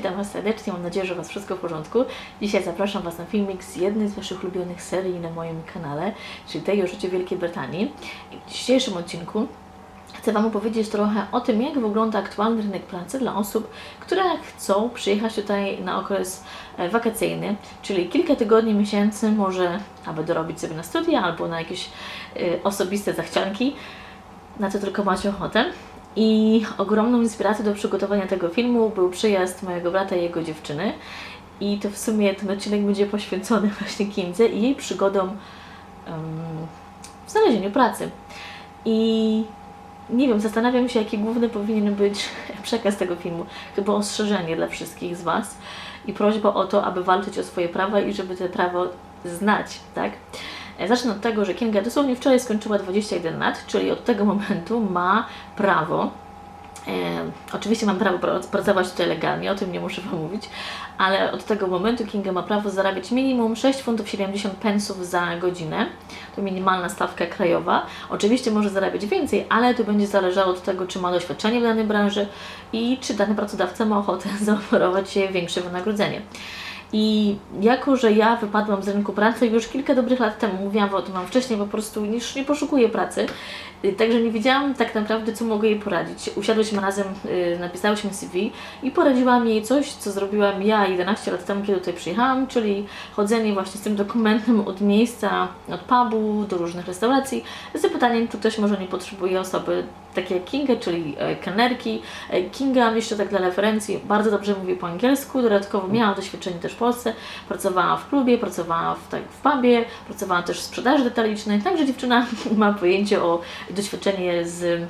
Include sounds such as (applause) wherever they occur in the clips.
witam Was serdecznie, mam nadzieję, że Was wszystko w porządku. Dzisiaj zapraszam Was na filmik z jednej z Waszych ulubionych serii na moim kanale, czyli tej o życiu Wielkiej Brytanii. I w dzisiejszym odcinku chcę Wam opowiedzieć trochę o tym, jak wygląda aktualny rynek pracy dla osób, które chcą przyjechać tutaj na okres e, wakacyjny, czyli kilka tygodni, miesięcy, może aby dorobić sobie na studia albo na jakieś e, osobiste zachcianki, na co tylko macie ochotę. I ogromną inspiracją do przygotowania tego filmu był przyjazd mojego brata i jego dziewczyny. I to w sumie ten odcinek będzie poświęcony (laughs) właśnie Kindze i jej przygodom em, w znalezieniu pracy. I nie wiem, zastanawiam się, jaki główny powinien być (laughs) przekaz tego filmu. Chyba ostrzeżenie dla wszystkich z Was i prośba o to, aby walczyć o swoje prawa i żeby te prawo znać, tak? Zacznę od tego, że Kinga dosłownie wczoraj skończyła 21 lat, czyli od tego momentu ma prawo E, oczywiście mam prawo pra- pracować tutaj legalnie, o tym nie muszę Wam mówić, ale od tego momentu Kinga ma prawo zarabiać minimum 6 funtów 70 pensów za godzinę. To minimalna stawka krajowa. Oczywiście może zarabiać więcej, ale to będzie zależało od tego, czy ma doświadczenie w danej branży i czy dany pracodawca ma ochotę (laughs) zaoferować jej większe wynagrodzenie. I jako, że ja wypadłam z rynku pracy już kilka dobrych lat temu, mówiłam o tym Wam wcześniej, po prostu już nie poszukuję pracy, y, także nie wiedziałam tak naprawdę, co mogę jej poradzić. Usiadłyśmy razem, y, napisałyśmy CV i poradziłam jej coś, co zrobiłam ja 11 lat temu, kiedy tutaj przyjechałam, czyli chodzenie właśnie z tym dokumentem od miejsca, od pubu do różnych restauracji, z zapytaniem, czy ktoś może nie potrzebuje osoby takie jak Kinga, czyli e, kelnerki. E, Kinga, jeszcze tak dla referencji, bardzo dobrze mówi po angielsku, dodatkowo miała doświadczenie też Polsce, pracowała w klubie, pracowała w, tak, w pubie, pracowała też w sprzedaży detalicznej, także dziewczyna (laughs) ma pojęcie o doświadczenie z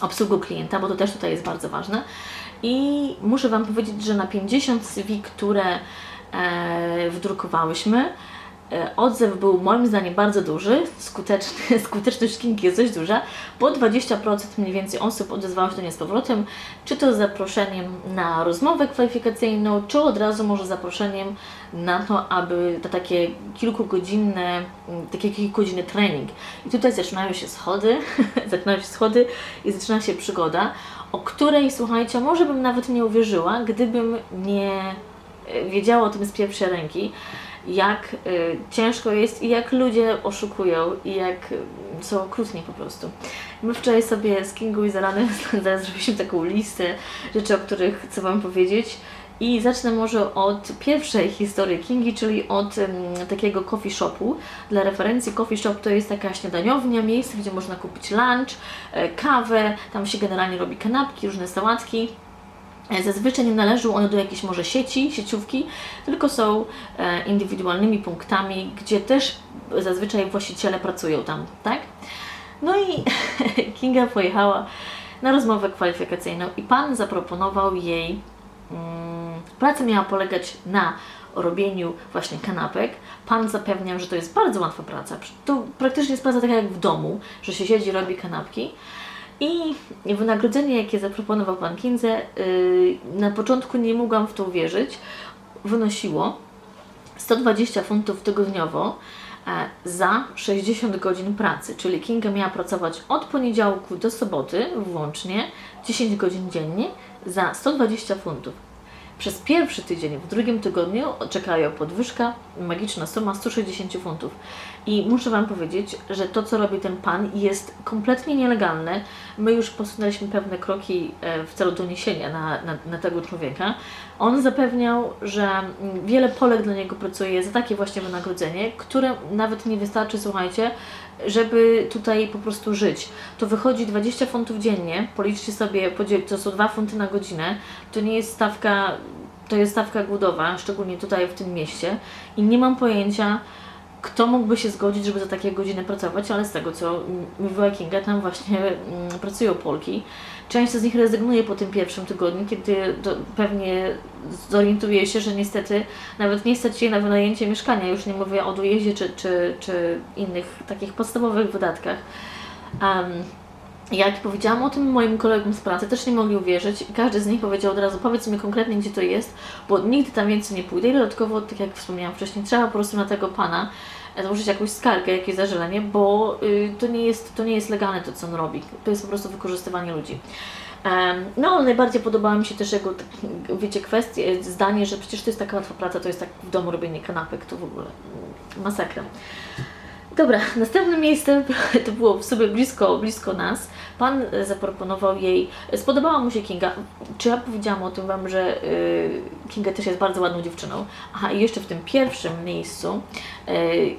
obsługą klienta, bo to też tutaj jest bardzo ważne. I muszę Wam powiedzieć, że na 50 CV, które e, odzew był moim zdaniem bardzo duży, skuteczny, (laughs) skuteczność Kingi jest dość duża, bo 20% mniej więcej osób odezwało się do niej z powrotem, czy to z zaproszeniem na rozmowę kwalifikacyjną, czy od razu może zaproszeniem na to, aby to takie kilkugodzinne, takie kilkugodzinny trening. I tutaj zaczynają się schody, (laughs) zaczynają się schody i zaczyna się przygoda, o której, słuchajcie, może bym nawet nie uwierzyła, gdybym nie e, wiedziała o tym z pierwszej ręki, jak y, ciężko jest i jak ludzie oszukują i jak y, są okrutni po prostu. My wczoraj sobie z Kingą i Zalanem (laughs) zrobiliśmy taką listę rzeczy, o których chcę Wam powiedzieć. I zacznę może od pierwszej historii Kingi, czyli od em, takiego coffee shopu. Dla referencji, coffee shop to jest taka śniadaniownia, miejsce, gdzie można kupić lunch, e, kawę, tam się generalnie robi kanapki, różne sałatki. E, Zazwyczaj nie należą one do jakiejś może sieci, sieciówki, tylko są e, indywidualnymi punktami, gdzie też zazwyczaj właściciele pracują tam, tak? No i (laughs) Kinga pojechała na rozmowę kwalifikacyjną i pan zaproponował jej, mm, praca miała polegać na robieniu właśnie kanapek. Pan zapewniał, że to jest bardzo łatwa praca. To praktycznie jest praca taka jak w domu, że się siedzi, robi kanapki. I wynagrodzenie, jakie zaproponował pan Kindze, yy, na początku nie mogłam w to uwierzyć, wynosiło 120 funtów tygodniowo e, za 60 godzin pracy, czyli Kinga miała pracować od poniedziałku do soboty włącznie 10 godzin dziennie za 120 funtów. Przez pierwszy tydzień, w drugim tygodniu czeka ją podwyżka, magiczna suma 160 funtów. I muszę Wam powiedzieć, że to, co robi ten pan, jest kompletnie nielegalne. My już posunęliśmy pewne kroki e, w celu doniesienia na, na, na tego człowieka. On zapewniał, że mm, wiele Polek dla niego pracuje za takie właśnie wynagrodzenie, które nawet nie wystarczy, słuchajcie, żeby tutaj po prostu żyć. To wychodzi 20 funtów dziennie, policzcie sobie, to są 2 funty na godzinę, to nie jest stawka, to jest stawka głodowa, szczególnie tutaj w tym mieście. I nie mam pojęcia, kto mógłby się zgodzić, żeby za takie godziny pracować, ale z tego co mówiła Kinga, tam właśnie mm, pracują Polki. Część z nich rezygnuje po tym pierwszym tygodniu, kiedy do, pewnie zorientuje się, że niestety nawet nie stać się na wynajęcie mieszkania, już nie mówię o dojeździe czy, czy, czy innych takich podstawowych wydatkach. Um, jak powiedziałam o tym moim kolegom z pracy, też nie mogli uwierzyć i każdy z nich powiedział od razu, powiedz mi konkretnie, gdzie to jest, bo nigdy tam więcej nie pójdę i dodatkowo, tak jak wspomniałam wcześniej, trzeba po prostu na tego pana e, złożyć jakąś skargę, jakieś zażalenie, bo y, to, nie jest, to nie jest legalne to, co on robi. To jest po prostu wykorzystywanie ludzi. No, ale najbardziej podobała mi się też jego, tak, wiecie, kwestie, zdanie, że przecież to jest taka łatwa praca, to jest tak w domu robienie kanapek, to w ogóle mm, masakra. Dobra, następne miejsce (laughs) to było w sobie blisko, blisko nas. Pan e, zaproponował jej, spodobała mu się Kinga. Czy ja powiedziałam o tym Wam, że y, Kinga też jest bardzo ładną dziewczyną? Aha, i jeszcze w tym pierwszym miejscu,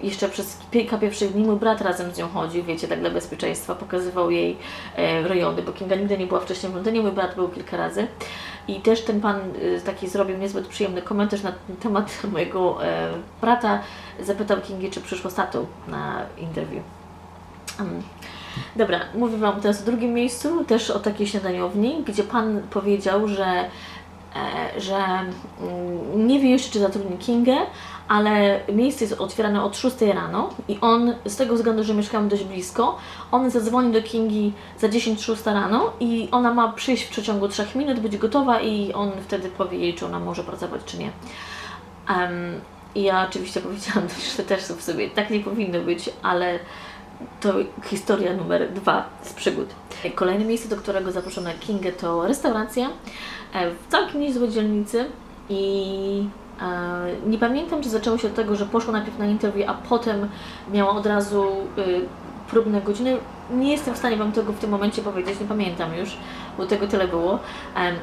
jeszcze przez kilka pierwszych dni mój brat razem z nią chodził, wiecie, tak dla bezpieczeństwa, pokazywał jej e, rejony, bo Kinga nigdy nie była wcześniej w Londynie, mój brat był kilka razy. I też ten pan y, taki zrobił niezbyt przyjemny komentarz na temat (laughs) mojego e, brata. Zapytał Kingi, czy przyszło z tatą na interview. Mm. Dobra, mówię Wam teraz o drugim miejscu, też o takiej śniadaniowni, gdzie Pan powiedział, że, e, że mm, nie wie jeszcze, czy zatrudni Kingę, ale miejsce jest otwierane od 6 rano i on, z tego względu, że mieszkamy dość blisko, on zadzwoni do Kingi za 10 6 rano i ona ma przyjść w przeciągu 3 minut, być gotowa i on wtedy powie jej, czy ona może pracować, czy nie. Em, I ja oczywiście powiedziałam, (laughs) że też w sobie tak nie powinno być, ale to historia numer dwa z przygód. Kolejne miejsce, do którego zaproszono Kingę, to restauracja e, w całkiem niezłej dzielnicy i nie pamiętam, czy zaczęło się od tego, że poszła najpierw na interview, a potem miała od razu y, próbne godziny. Nie jestem w stanie Wam tego w tym momencie powiedzieć, nie pamiętam już, bo tego tyle było.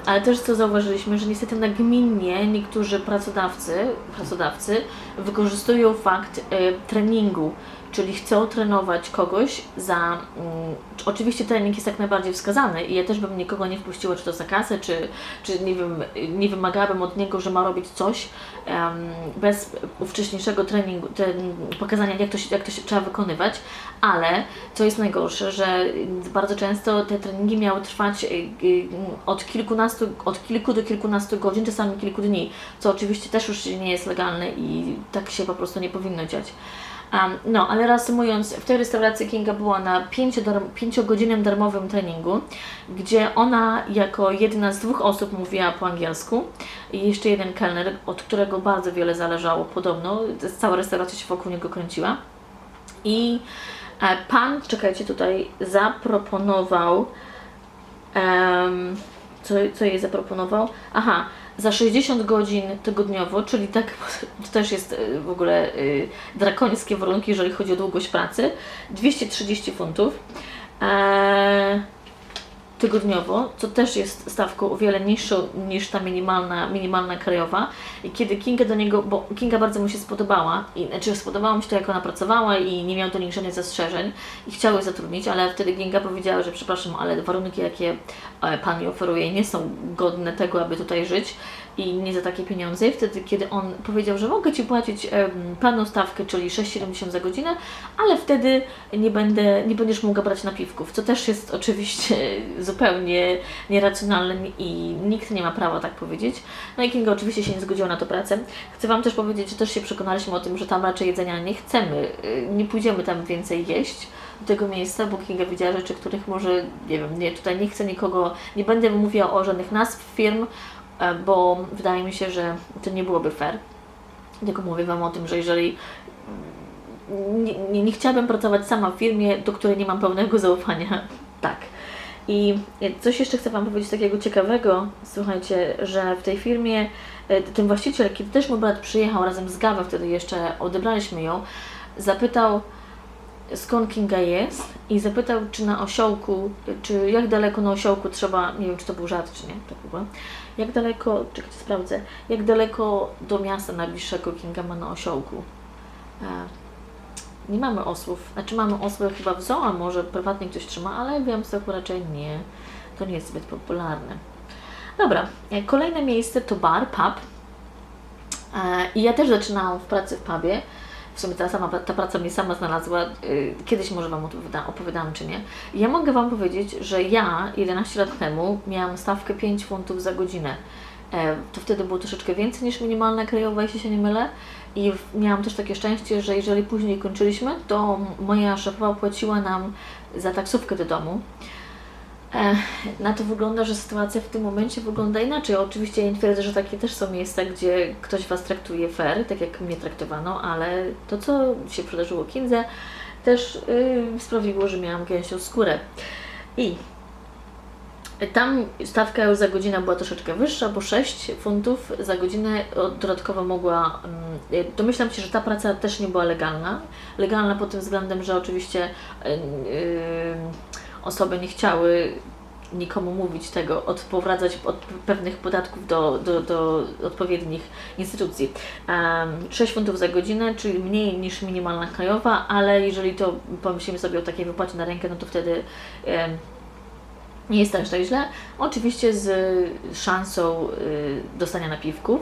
Ale też co zauważyliśmy, że niestety nagminnie niektórzy pracodawcy, pracodawcy wykorzystują fakt y, treningu, czyli chcą trenować kogoś za. Mm, oczywiście trening jest jak najbardziej wskazany i ja też bym nikogo nie wpuściła, czy to za kasę, czy, czy nie wiem, nie wymagałabym od niego, że ma robić coś em, bez wcześniejszego treningu, ten, pokazania, jak to, się, jak to się trzeba wykonywać, ale co jest najgorsze, że bardzo często te treningi miały trwać y, od kilkunastu, od kilku do kilkunastu godzin, czasami kilku dni, co oczywiście też już nie jest legalne i tak się po prostu nie powinno dziać. Um, no, ale reasumując, w tej restauracji Kinga była na pięciogodzinnym darmowym treningu, gdzie ona jako jedna z dwóch osób mówiła po angielsku i jeszcze jeden kelner, od którego bardzo wiele zależało podobno, cała restauracja się wokół niego kręciła. I e, pan, czekajcie tutaj, zaproponował, em, co, co jej zaproponował? Aha, za 60 godzin tygodniowo, czyli tak, (laughs) to też jest y, w ogóle y, drakońskie warunki, jeżeli chodzi o długość pracy, 230 funtów e, tygodniowo, co też jest stawką o wiele niższą niż ta minimalna, minimalna krajowa. I kiedy Kinga do niego, bo Kinga bardzo mu się spodobała, i, znaczy spodobało mi się to, jak ona pracowała i nie miał do nich żadnych zastrzeżeń i chciał ją zatrudnić, ale wtedy Kinga powiedziała, że przepraszam, ale warunki, jakie e, Pan mi oferuje, nie są godne tego, aby tutaj żyć i nie za takie pieniądze. I wtedy, kiedy on powiedział, że mogę Ci płacić em, pewną stawkę, czyli 6,70 za godzinę, ale wtedy nie, będę, nie będziesz mogła brać napiwków, co też jest oczywiście (laughs) zupełnie nieracjonalne i nikt nie ma prawa tak powiedzieć. No i Kinga oczywiście się nie zgodziła na tę pracę. Chcę Wam też powiedzieć, że też się przekonaliśmy o tym, że tam raczej jedzenia nie chcemy, y, nie pójdziemy tam więcej jeść do tego miejsca, bo Kinga widziała rzeczy, których może, nie wiem, nie, tutaj nie chcę nikogo, nie będę mówiła o żadnych nazw firm, bo wydaje mi się, że to nie byłoby fair. Tylko mówię Wam o tym, że jeżeli nie, nie, nie chciałabym pracować sama w firmie, do której nie mam pełnego zaufania, (laughs) tak. I coś jeszcze chcę Wam powiedzieć takiego ciekawego, słuchajcie, że w tej firmie e, ten właściciel, kiedy też mój brat przyjechał razem z Gawę, wtedy jeszcze odebraliśmy ją, zapytał skąd Kinga jest i zapytał, czy na osiołku, czy jak daleko na osiołku trzeba, nie wiem, czy to był żart, czy nie, tak w ogóle, jak daleko, czekajcie, sprawdzę, jak daleko do miasta najbliższego Kinga ma na osiołku. E, nie mamy osłów, znaczy mamy osły chyba w zoo, a może prywatnie ktoś trzyma, ale w Białymstoku raczej nie, to nie jest zbyt popularne. Dobra, e, kolejne miejsce to bar, pub. E, I ja też zaczynałam w pracy w pubie. W sumie ta, sama, ta praca mnie sama znalazła. y, Kiedyś może Wam opowiada, opowiadałam, czy nie. Ja mogę Wam powiedzieć, że ja 11 lat temu miałam stawkę 5 funtów za godzinę. E, To wtedy było troszeczkę więcej niż minimalna krajowa, jeśli się nie mylę. I miałam też takie szczęście, że jeżeli później kończyliśmy, to moja szefowa płaciła nam za taksówkę do domu. Na to wygląda, że sytuacja w tym momencie wygląda inaczej. Oczywiście ja nie twierdzę, że takie też są miejsca, gdzie ktoś Was traktuje fair, tak jak mnie traktowano, ale to, co się przydarzyło Kindze, też yy, sprawiło, że miałam gęsią skórę. I Tam stawka już za godzinę była troszeczkę wyższa, bo 6 funtów za godzinę dodatkowo mogła. mm, Domyślam się, że ta praca też nie była legalna. Legalna pod tym względem, że oczywiście y, y, osoby nie chciały nikomu mówić tego, odprowadzać od pewnych podatków do, do, do odpowiednich instytucji. Um, 6 funtów za godzinę, czyli mniej niż minimalna krajowa, ale jeżeli to pomyślimy sobie o takiej wypłacie na rękę, no to wtedy nie jest tak źle, źle. Oczywiście z szansą y, dostania napiwków.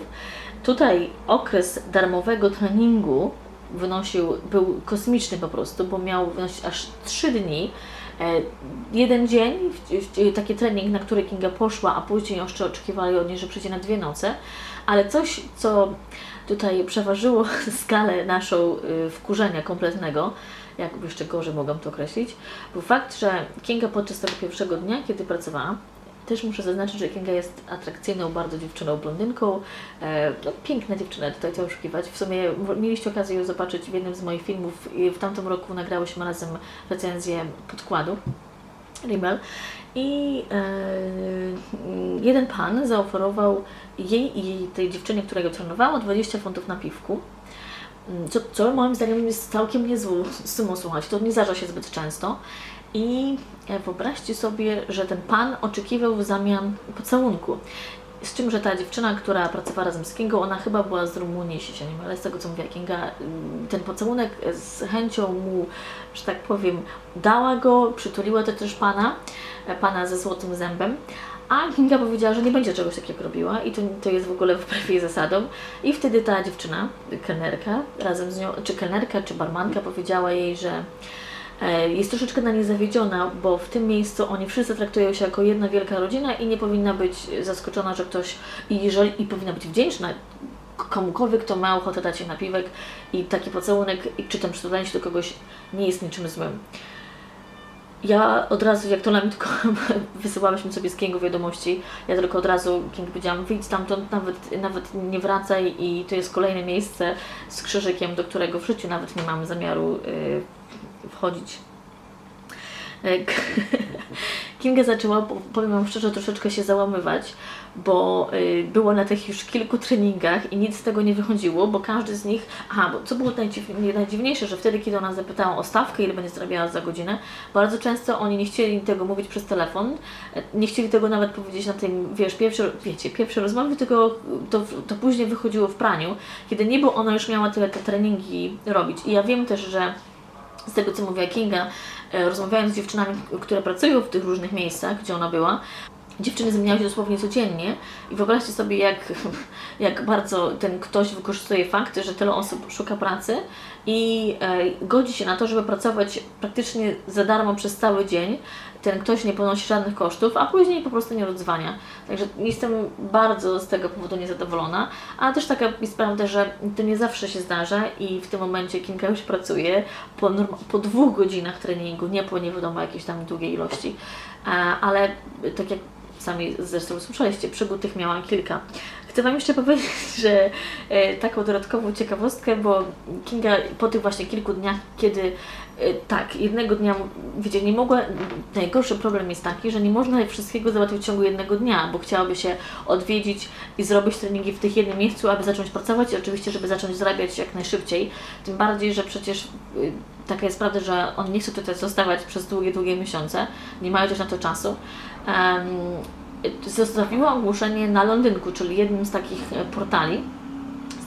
Tutaj okres darmowego treningu wynosił, był kosmiczny po prostu, bo miał wynosić aż 3 dni. E, jeden dzień, taki trening, na który Kinga poszła, a później jeszcze oczekiwali od niej, że przyjdzie na dwie noce. Ale coś, co tutaj przeważyło (laughs) skalę naszą y, wkurzenia kompletnego, jakby jeszcze gorzej mogłam to określić, był fakt, że Kinga podczas tego pierwszego dnia, kiedy pracowała, też muszę zaznaczyć, że Kinga jest atrakcyjną bardzo dziewczyną, blondynką. E, no, piękna dziewczyna, tutaj chciałam oszukiwać. W sumie mieliście okazję ją zobaczyć w jednym z moich filmów. I W tamtym roku nagrałyśmy razem recenzję podkładu Rimmel. I e, jeden pan zaoferował jej i tej dziewczynie, która go trenowała, 20 funtów na piwku. Mm, Co, co moim zdaniem jest całkiem niezłą sumą, słuchać. To nie zdarza się zbyt często. I e, wyobraźcie sobie, że ten pan oczekiwał w zamian pocałunku. Z czym, że ta dziewczyna, która pracowała razem z Kingą, ona chyba była z Rumunii, jeśli się nie mylę, z tego co mówiła Kinga, ym, ten pocałunek z chęcią mu, że tak powiem, dała go, przytuliła to też pana, e, pana ze złotym zębem. A Kinga powiedziała, że nie będzie czegoś takiego robiła i to, to jest w ogóle wbrew jej zasadom. I wtedy ta dziewczyna, kelnerka, razem z nią, czy kelnerka, czy barmanka powiedziała jej, że e, jest troszeczkę na nie zawiedziona, bo w tym miejscu oni wszyscy traktują się jako jedna wielka rodzina i nie powinna być zaskoczona, że ktoś, i, jeżeli, i powinna być wdzięczna komukolwiek, kto ma ochotę dać jej napiwek i taki pocałunek, czy tam przytulanie się do kogoś nie jest niczym złym. Ja od razu, jak to nam tylko (laughs) wysyłałyśmy sobie z Kingu wiadomości, ja tylko od razu King powiedziałam, wyjdź stamtąd, nawet, nawet nie wracaj i to jest kolejne miejsce z krzyżykiem, do którego w życiu nawet nie mamy zamiaru y, wchodzić. E, (laughs) Kinga zaczęła, po- powiem Wam szczerze, troszeczkę się załamywać, bo y, było na tych już kilku treningach i nic z tego nie wychodziło, bo każdy z nich, aha, bo co było najdziw, najdziwniejsze, że wtedy, kiedy ona zapytała o stawkę, ile będzie zarabiała za godzinę, bardzo często oni nie chcieli tego mówić przez telefon, nie chcieli tego nawet powiedzieć na tym, wiesz, pierwsze, wiecie, pierwsze rozmowy, tylko to, to później wychodziło w praniu, kiedy niby ona już miała tyle te treningi robić. I ja wiem też, że z tego co mówiła Kinga, e, rozmawiając z dziewczynami, które pracują w tych różnych miejscach, gdzie ona była, dziewczyny zmieniały się dosłownie codziennie i wyobraźcie sobie, jak, (laughs) jak bardzo ten ktoś wykorzystuje fakt, że tyle osób szuka pracy i e, godzi się na to, żeby pracować praktycznie za darmo przez cały dzień. Ten ktoś nie ponosi żadnych kosztów, a później po prostu nie odzwania. Także jestem bardzo z tego powodu niezadowolona, a też taka jest prawda, że to nie zawsze się zdarza i w tym momencie Kinga już pracuje po, po dwóch godzinach treningu, nie po nie wiadomo jakiejś tam długiej ilości. Ale tak jak sami zresztą usłyszeliście, przygód tych miałam kilka. Chcę Wam jeszcze powiedzieć, (laughs) że e, taką dodatkową ciekawostkę, bo Kinga po tych właśnie kilku dniach, kiedy e, tak, jednego dnia, wiecie, nie mogła, najgorszy problem jest taki, że nie można wszystkiego załatwić w ciągu jednego dnia, bo chciałaby się odwiedzić i zrobić treningi w tych jednym miejscu, aby zacząć pracować i oczywiście, żeby zacząć zarabiać jak najszybciej. Tym bardziej, że przecież y, taka jest prawda, że on nie chce tutaj zostawać przez długie, długie miesiące, nie mają też na to czasu. Zostawiła ogłoszenie na Londynku, czyli jednym z takich e, portali.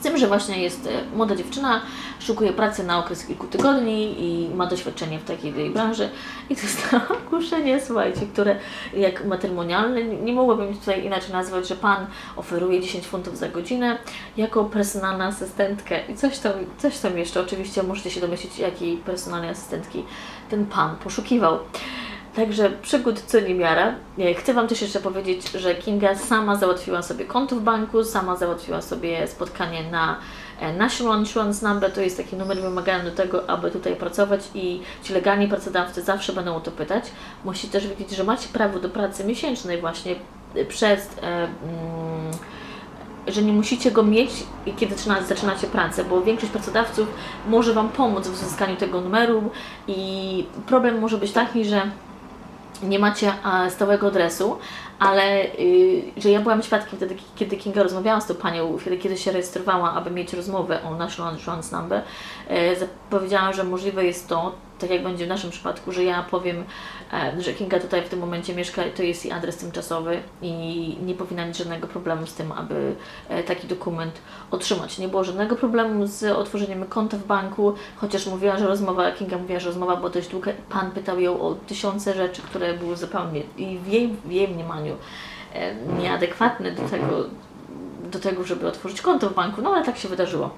Z tym, że właśnie jest e, młoda dziewczyna, szukuje pracy na okres kilku tygodni i ma doświadczenie w takiej tej branży. I dostała (laughs) ogłoszenie, słuchajcie, które jak matrymonialne, nie mogłabym tutaj inaczej nazwać, że pan oferuje 10 funtów za godzinę jako personalna asystentkę. I coś tam, coś tam jeszcze, oczywiście możecie się domyślić, jakiej personalnej asystentki ten pan poszukiwał. Także przygód co niemiara. E, Chcę Wam też jeszcze powiedzieć, że Kinga sama załatwiła sobie konto w banku, sama załatwiła sobie spotkanie na National Insurance Number, to jest taki numer wymagany do tego, aby tutaj pracować i ci legalni pracodawcy zawsze będą o to pytać. Musicie też wiedzieć, że macie prawo do pracy miesięcznej właśnie przez... E, mm, że nie musicie go mieć, kiedy zaczyna- zaczynacie pracę, bo większość pracodawców może Wam pomóc w uzyskaniu tego numeru i problem może być taki, że nie macie a, stałego adresu, ale y, że ja byłam świadkiem wtedy, kiedy Kinga rozmawiała z tą panią, kiedy, kiedy się rejestrowała, aby mieć rozmowę o National Insurance Number, e, powiedziałam, że możliwe jest to, tak jak będzie w naszym przypadku, że ja powiem, e, że Kinga tutaj w tym momencie mieszka, to jest jej adres tymczasowy i nie powinna mieć żadnego problemu z tym, aby e, taki dokument otrzymać. Nie było żadnego problemu z otworzeniem konta w banku, chociaż mówiła, że rozmowa, Kinga mówiła, że rozmowa była dość długa. Pan pytał ją o tysiące rzeczy, które były zupełnie i w jej, w jej mniemaniu e, nieadekwatne do tego, do tego, żeby otworzyć konto w banku, no ale tak się wydarzyło.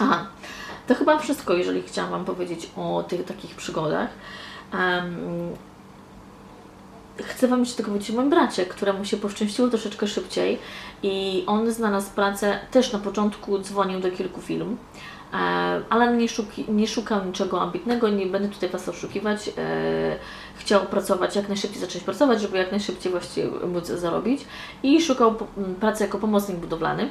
Aha, to chyba wszystko, jeżeli chciałam Wam powiedzieć o tych takich przygodach. Um, chcę Wam jeszcze tylko powiedzieć o moim bracie, któremu się poszczęściło troszeczkę szybciej i on znalazł pracę, też na początku dzwonił do kilku firm, e, ale nie, szuki, nie szukał niczego ambitnego, nie będę tutaj Was oszukiwać. E, chciał pracować, jak najszybciej zacząć pracować, żeby jak najszybciej właściwie móc zarobić i szukał pracy jako pomocnik budowlany.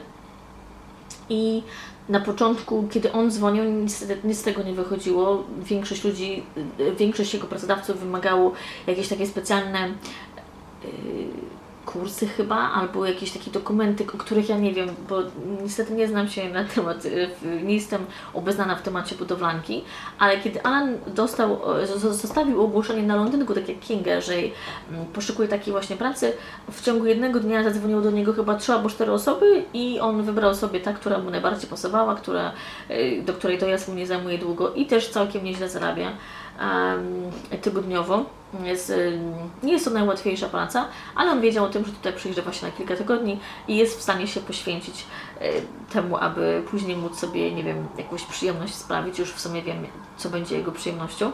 I na początku, kiedy on dzwonił, nic, nic z tego nie wychodziło. Większość ludzi, y, większość jego pracodawców wymagało jakieś takie specjalne kursy chyba, albo jakieś takie dokumenty, o których ja nie wiem, bo niestety nie znam się na temat, y, nie jestem obeznana w temacie budowlanki, ale kiedy Alan dostał, zostawił ogłoszenie na londynku, tak jak Kinga, że mm, poszukuje takiej właśnie pracy, w ciągu jednego dnia zadzwoniło do niego chyba trzy albo cztery osoby i on wybrał sobie ta, która mu najbardziej pasowała, która, y, do której dojazd mu nie zajmuje długo i też całkiem nieźle zarabia um, tygodniowo. Jest, ym, nie jest to najłatwiejsza praca, ale on wiedział o tym, że tutaj przyjeżdża właśnie na kilka tygodni i jest w stanie się poświęcić y, temu, aby później móc sobie, nie wiem, jakąś przyjemność sprawić. Już w sumie wiem, co będzie jego przyjemnością.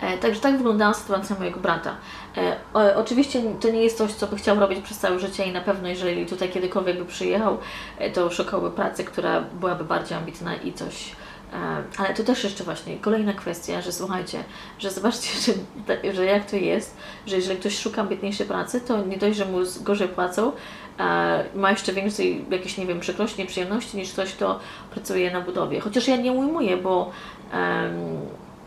E, Także tak wyglądała sytuacja mojego brata. E, oczywiście to nie jest coś, co by chciał robić przez całe życie i na pewno jeżeli tutaj kiedykolwiek by przyjechał, e, to szukałby pracy, która byłaby bardziej ambitna i coś... Ale to też jeszcze właśnie kolejna kwestia, że słuchajcie, że zobaczcie, (laughs) że, że jak to jest, że jeżeli ktoś szuka ambitniejszej pracy, to nie dość, że mu gorzej płacą, ma jeszcze więcej jakieś, nie wiem, przykrości, nieprzyjemności niż ktoś, kto pracuje na budowie. Chociaż ja nie ujmuję, bo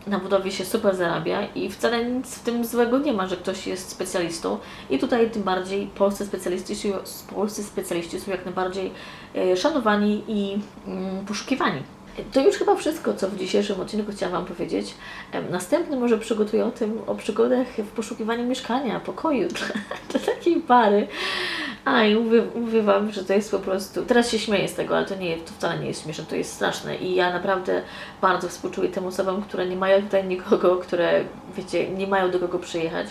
na budowie się super zarabia i wcale nic w tym złego nie ma, że ktoś jest specjalistą i tutaj tym bardziej polscy specjaliści, polscy specjaliści są jak najbardziej e, szanowani i mm, poszukiwani. To już chyba wszystko, co w dzisiejszym odcinku chciałam Wam powiedzieć. Następny może przygotuję o tym, o przygodach w poszukiwaniu mieszkania, pokoju (laughs) dla takiej pary. A i mówię, mówię Wam, że to jest po prostu. Teraz się śmieję z tego, ale to, nie, to wcale nie jest śmieszne, to jest straszne. I ja naprawdę bardzo współczuję tym osobom, które nie mają tutaj nikogo, które, wiecie, nie mają do kogo przyjechać.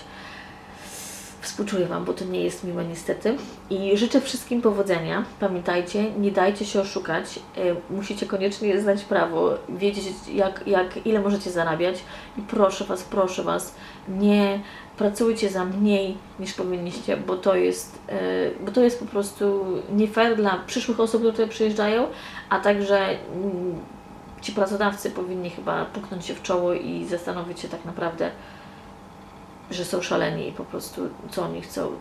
Współczuję Wam, bo to nie jest miłe niestety. I życzę wszystkim powodzenia. Pamiętajcie, nie dajcie się oszukać. E, Musicie koniecznie znać prawo, wiedzieć jak, jak, ile możecie zarabiać. I proszę Was, proszę Was, nie pracujcie za mniej niż powinniście, bo to jest, e, bo to jest po prostu nie fair dla przyszłych osób, które tutaj przyjeżdżają, a także mm, ci pracodawcy powinni chyba puknąć się w czoło i zastanowić się tak naprawdę, że są szaleni i po prostu co oni chcą,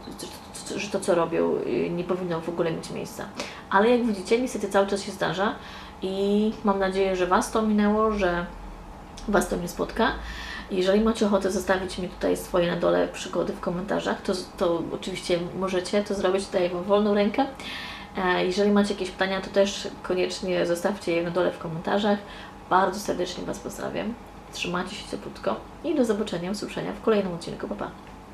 że to co robią y, nie powinno w ogóle mieć miejsca. Ale jak widzicie, niestety cały czas się zdarza i mam nadzieję, że Was to minęło, że Was to nie spotka. Jeżeli macie ochotę zostawić mi tutaj swoje na dole przygody w komentarzach, to, to oczywiście możecie to zrobić, daję Wam wolną rękę. E, Jeżeli macie jakieś pytania, to też koniecznie zostawcie je na dole w komentarzach. Bardzo serdecznie Was pozdrawiam. Trzymajcie się cieplutko i do zobaczenia, usłyszenia w kolejnym odcinku. Pa, pa.